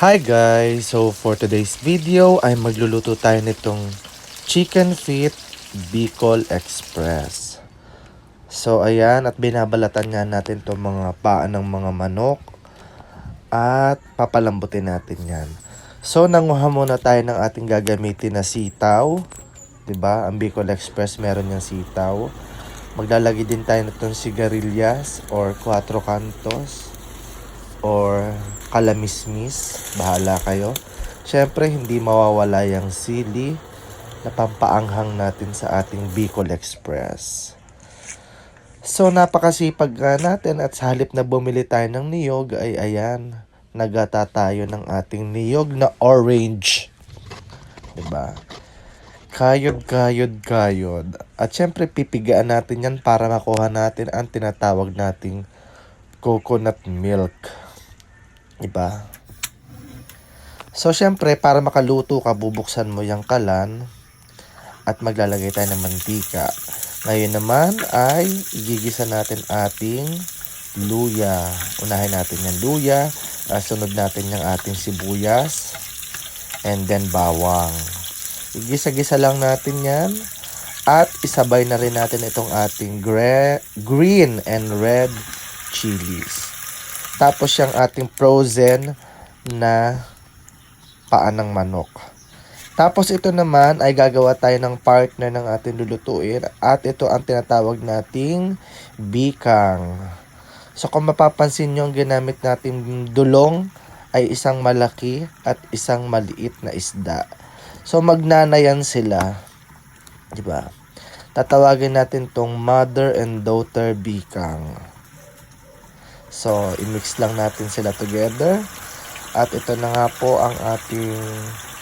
Hi guys! So for today's video ay magluluto tayo nitong Chicken Feet Bicol Express. So ayan at binabalatan nga natin itong mga paa ng mga manok at papalambutin natin yan. So nanguha muna tayo ng ating gagamitin na sitaw. ba? Ang Bicol Express meron yung sitaw. Maglalagay din tayo nitong sigarilyas or cuatro cantos or kalamismis, bahala kayo. Siyempre, hindi mawawala yung sili na pampaanghang natin sa ating Bicol Express. So, napakasipag nga natin at sa halip na bumili tayo ng niyog ay ayan, nagata tayo ng ating niyog na orange. ba? Kayod, kayod, kayod. At syempre, pipigaan natin yan para makuha natin ang tinatawag nating coconut milk. Diba? So, syempre, para makaluto ka, bubuksan mo yung kalan at maglalagay tayo ng mantika. Ngayon naman ay igigisa natin ating luya. Unahin natin yung luya. ah, sunod natin yung ating sibuyas. And then bawang. Igisa-gisa lang natin yan. At isabay na rin natin itong ating gre- green and red chilies. Tapos yung ating frozen na paa ng manok. Tapos ito naman ay gagawa tayo ng partner ng ating lulutuin at ito ang tinatawag nating bikang. So kung mapapansin nyo ang ginamit nating dulong ay isang malaki at isang maliit na isda. So magnanayan sila. 'Di ba? Tatawagin natin tong mother and daughter bikang. So, i-mix lang natin sila together. At ito na nga po ang ating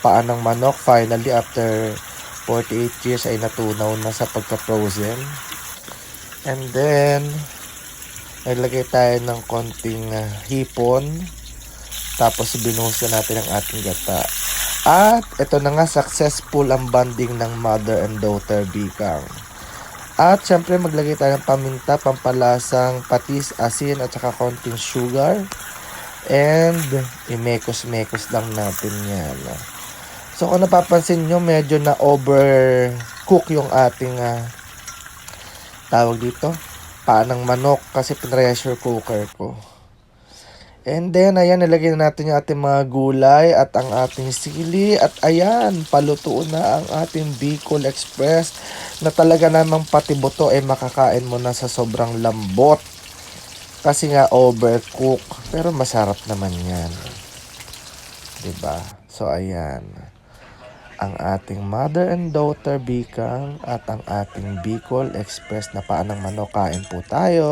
paa ng manok. Finally, after 48 years ay natunaw na sa pagka-frozen. And then, naglagay tayo ng konting ah, hipon. Tapos, binuhos na natin ang ating gata. At ito na nga, successful ang bonding ng mother and daughter bikang. At syempre maglagay tayo ng paminta, pampalasang patis, asin at saka konting sugar. And imekos-mekos lang natin yan. So kung napapansin nyo, medyo na overcook yung ating ah, tawag dito, paanang manok kasi pressure cooker ko. And then, ayan, nilagay na natin yung ating mga gulay at ang ating sili. At ayan, paluto na ang ating Bicol Express na talaga namang pati buto ay makakain mo na sa sobrang lambot. Kasi nga overcook. Pero masarap naman yan. ba? So, ayan. Ang ating mother and daughter bikang at ang ating Bicol Express na paanang manok. Kain po tayo.